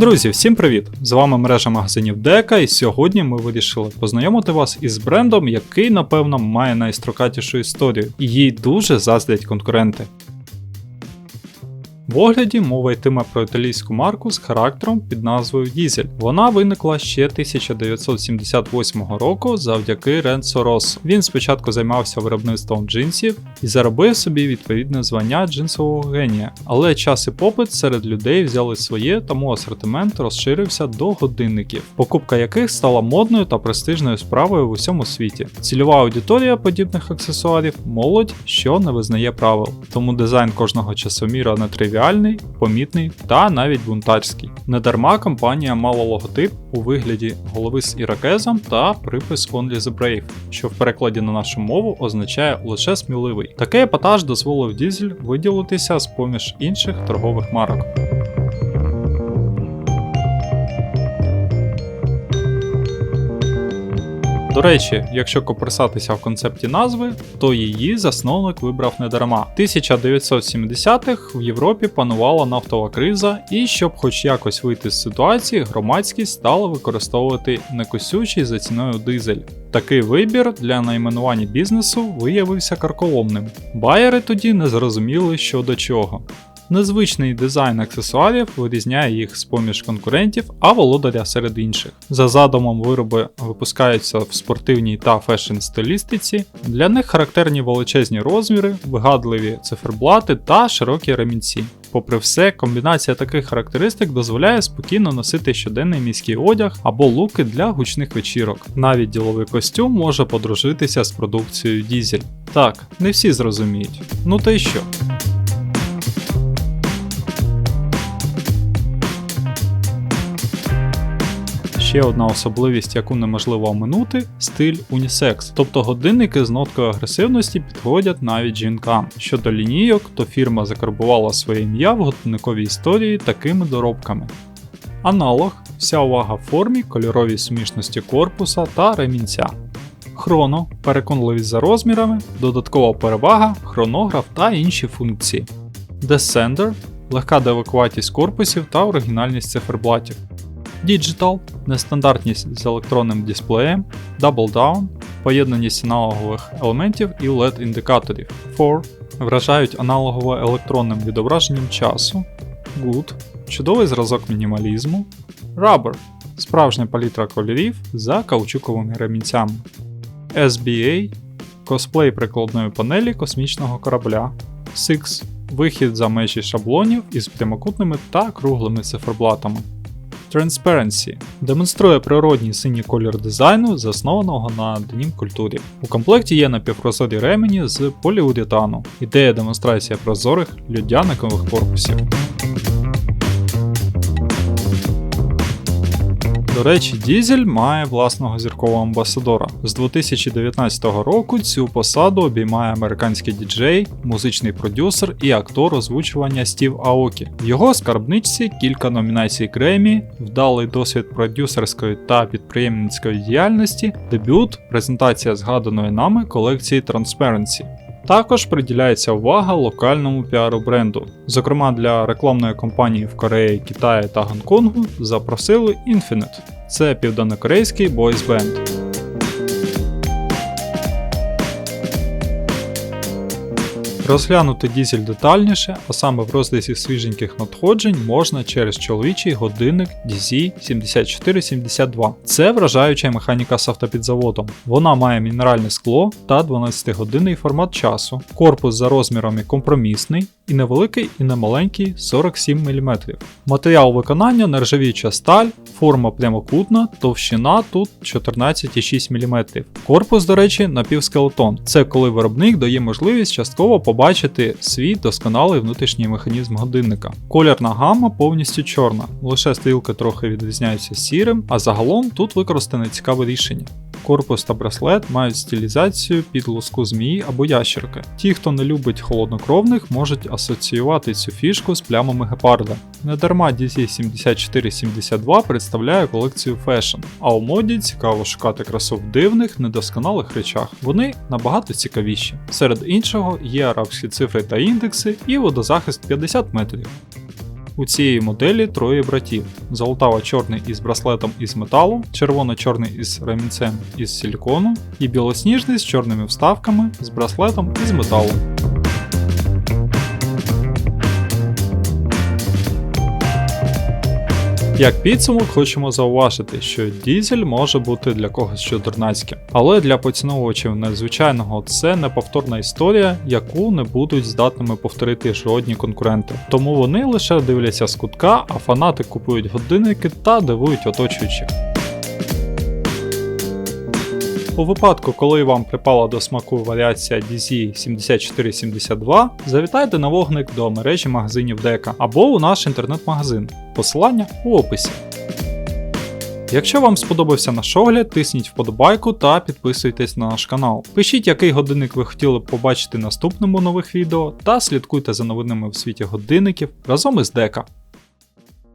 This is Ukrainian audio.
Друзі, всім привіт! З вами мережа магазинів Дека, і сьогодні ми вирішили познайомити вас із брендом, який, напевно, має найстрокатішу історію, і їй дуже заздрять конкуренти. В огляді мова йтиме про італійську марку з характером під назвою Дізель. Вона виникла ще 1978 року завдяки Ренцо Россо. Він спочатку займався виробництвом джинсів і заробив собі відповідне звання джинсового генія. Але час і попит серед людей взяли своє, тому асортимент розширився до годинників, покупка яких стала модною та престижною справою в усьому світі. Цільова аудиторія подібних аксесуарів молодь, що не визнає правил. Тому дизайн кожного часоміра не тривіальний, помітний та навіть бунтарський. Недарма компанія мала логотип у вигляді голови з іракезом та припис Only the Brave, що в перекладі на нашу мову означає лише сміливий. Такий епатаж дозволив Дізель виділитися з поміж інших торгових марок. До речі, якщо копирсатися в концепті назви, то її засновник вибрав не дарма. 1970-х в Європі панувала нафтова криза, і щоб хоч якось вийти з ситуації, громадськість стала використовувати некосючий за ціною дизель. Такий вибір для найменування бізнесу виявився карколомним. Байери тоді не зрозуміли, що до чого. Незвичний дизайн аксесуарів вирізняє їх з поміж конкурентів, а володаря серед інших. За задумом вироби випускаються в спортивній та фешн стилістиці. Для них характерні величезні розміри, вигадливі циферблати та широкі ремінці. Попри все, комбінація таких характеристик дозволяє спокійно носити щоденний міський одяг або луки для гучних вечірок. Навіть діловий костюм може подружитися з продукцією Дізель. Так, не всі зрозуміють. Ну та й що? Ще одна особливість, яку неможливо оминути стиль унісекс. Тобто годинники з ноткою агресивності підходять навіть жінкам. Щодо лінійок, то фірма закарбувала своє ім'я в годинниковій історії такими доробками. Аналог вся увага в формі, кольоровій сумішності корпуса та ремінця. Хроно, переконливість за розмірами, додаткова перевага, хронограф та інші функції. Descender – легка девакуватість корпусів та оригінальність циферблатів. Digital – нестандартність з електронним дисплеєм, Double Down – поєднаність аналогових елементів і LED-індикаторів. 4 вражають аналогово-електронним відображенням часу. Good – чудовий зразок мінімалізму. Rubber – справжня палітра кольорів за каучуковими ремінцями. SBA – косплей прикладної панелі космічного корабля. Six – вихід за межі шаблонів із прямокутними та круглими циферблатами. Transparency демонструє природній синій колір дизайну, заснованого на денім культурі. У комплекті є напівпрозорі ремені з поліуретану. Ідея демонстрація прозорих людяникових корпусів. До речі, Дізель має власного зіркового амбасадора. З 2019 року цю посаду обіймає американський діджей, музичний продюсер і актор озвучування Стів Аокі. В його скарбничці кілька номінацій Гремі, вдалий досвід продюсерської та підприємницької діяльності, дебют, презентація згаданої нами колекції Transparency. Також приділяється увага локальному піару бренду. Зокрема, для рекламної кампанії в Кореї, Китаї та Гонконгу запросили Infinite. Це південнокорейський бойсбенд. Розглянути дізель детальніше, а саме в розрізі свіженьких надходжень, можна через чоловічий годинник DZ7472. Це вражаюча механіка з автопідзаводом. Вона має мінеральне скло та 12-годинний формат часу. Корпус за розмірами компромісний, і невеликий, і немаленький 47 мм. Матеріал виконання нержавіюча сталь, форма прямокутна, товщина тут 14,6 мм. Корпус, до речі, напівскелетон. Це коли виробник дає можливість частково побачити свій досконалий внутрішній механізм годинника. Колірна гама повністю чорна, лише стрілки трохи відрізняються сірим, а загалом тут використане цікаве рішення. Корпус та браслет мають стилізацію під луску змії або ящерки. Ті, хто не любить холоднокровних, можуть асоціювати цю фішку з плямами гепарда. Недарма DC7472 представляє колекцію фешн, а у моді цікаво шукати красу в дивних, недосконалих речах. Вони набагато цікавіші. Серед іншого є арабські цифри та індекси і водозахист 50 метрів. У цієї моделі троє братів: золотаво-чорний із браслетом із металу, червоно-чорний із ремінцем із силікону і білосніжний з чорними вставками з браслетом із металу. Як підсумок, хочемо зауважити, що дізель може бути для когось чудернацьким, але для поціновувачів незвичайного це неповторна історія, яку не будуть здатними повторити жодні конкуренти. Тому вони лише дивляться з кутка, а фанати купують годинники та дивують оточуючих. У випадку, коли вам припала до смаку варіація DZ7472, завітайте на вогник до мережі магазинів Дека або у наш інтернет-магазин. Посилання у описі. Якщо вам сподобався наш огляд, тисніть вподобайку та підписуйтесь на наш канал. Пишіть, який годинник ви хотіли б побачити наступному нових відео, та слідкуйте за новинами в світі годинників разом із Дека.